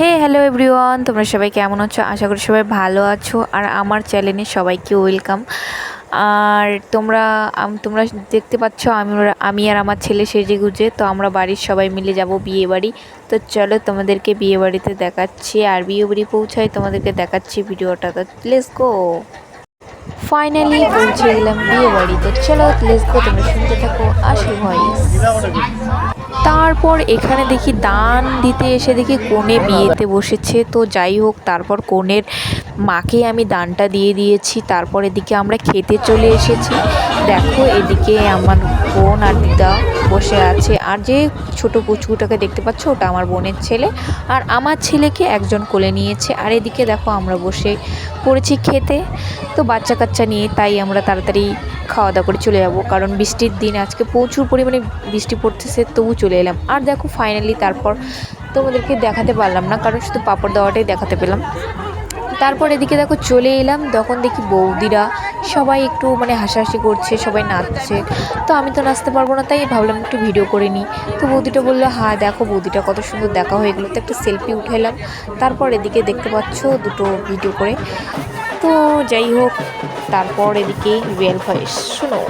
হে hello everyone তোমরা সবাই কেমন আছো? আশা করি সবাই ভালো আছো। আর আমার চ্যানেলে সবাইকে ওয়েলকাম আর তোমরা তোমরা দেখতে পাচ্ছ, আমি আমি আর আমার ছেলে সেজে গুজে তো আমরা বাড়ির সবাই মিলে যাব বিয়ে বাড়ি তো চলো তোমাদেরকে বিয়ে বাড়িতে দেখাচ্ছি। আর বিয়ে বাড়ি পৌঁছায় তোমাদেরকে দেখাচ্ছি ভিডিওটা। তো লেটস গো ফাইনালি পৌঁছে গেলাম বিয়ে বাড়ি তো চলো লেটস গো তোমরা শুনতে থাকো। আসল ভয়েস তারপর এখানে দেখি দান দিতে এসে দেখি কনে বিয়েতে বসেছে। তো যাই হোক, তারপর কনের মাকে আমি দানটা দিয়ে দিয়েছি। তারপর এদিকে আমরা খেতে চলে এসেছি। দেখো এদিকে আমার বোন আর দিদা বসে আছে। আর যে ছোট পুচকুটাকে দেখতে পাচ্ছ, ওটা আমার বোনের ছেলে। আর আমার ছেলেকে একজন কোলে নিয়েছে। আর এদিকে দেখো, আমরা বসে পড়েছি খেতে। তো বাচ্চা কাচ্চা নিয়ে তাই আমরা তাড়াতাড়ি খাওয়া দাওয়া করে চলে যাব। কারণ বৃষ্টির দিন, আজকে প্রচুর পরিমাণে বৃষ্টি পড়তেছে, তবু চলে এলাম। আর দেখো ফাইনালি তারপর তোমাদেরকে দেখাতে পারলাম না, কারণ শুধু পাপড় দেওয়াটাই দেখাতে পেলাম। তারপর এদিকে দেখো, চলে এলাম। তখন দেখি বৌদিরা সবাই একটু মানে হাসাহাসি করছে, সবাই নাচছে। তো আমি তো নাচতে পারব না, তাই ভাবলাম একটু ভিডিও করে নিই। তো বৌদিটা বলল হ্যাঁ দেখো বৌদিটা কত সুন্দর দেখা হয়ে গেলো। তো একটা সেলফি উঠাইলাম। তারপর এদিকে দেখতে পাচ্ছ দুটো ভিডিও করে। তো যাই হোক, তারপর এদিকে রিয়েল ভয়েস শোনো।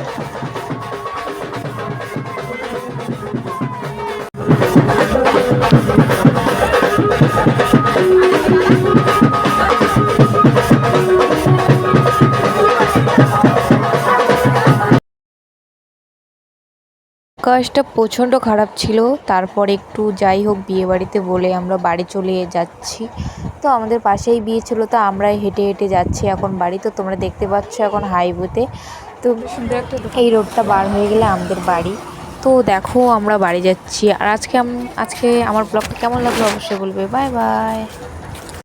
আকাশটা প্রচণ্ড খারাপ ছিল। তারপর একটু যাই হোক বিয়ে বাড়িতে বলে আমরা বাড়ি চলে যাচ্ছি। তো আমাদের পাশেই বিয়ে ছিল, তো আমরা হেঁটে হেঁটে যাচ্ছি এখন বাড়ি। তো তোমরা দেখতে পাচ্ছ এখন হাইওয়েতে। তো এই রোডটা বার হয়ে গেলে আমাদের বাড়ি। তো দেখো আমরা বাড়ি যাচ্ছি। আর আজকে আজকে আমার ব্লগটা কেমন লাগল অবশ্যই বলবে। Bye bye.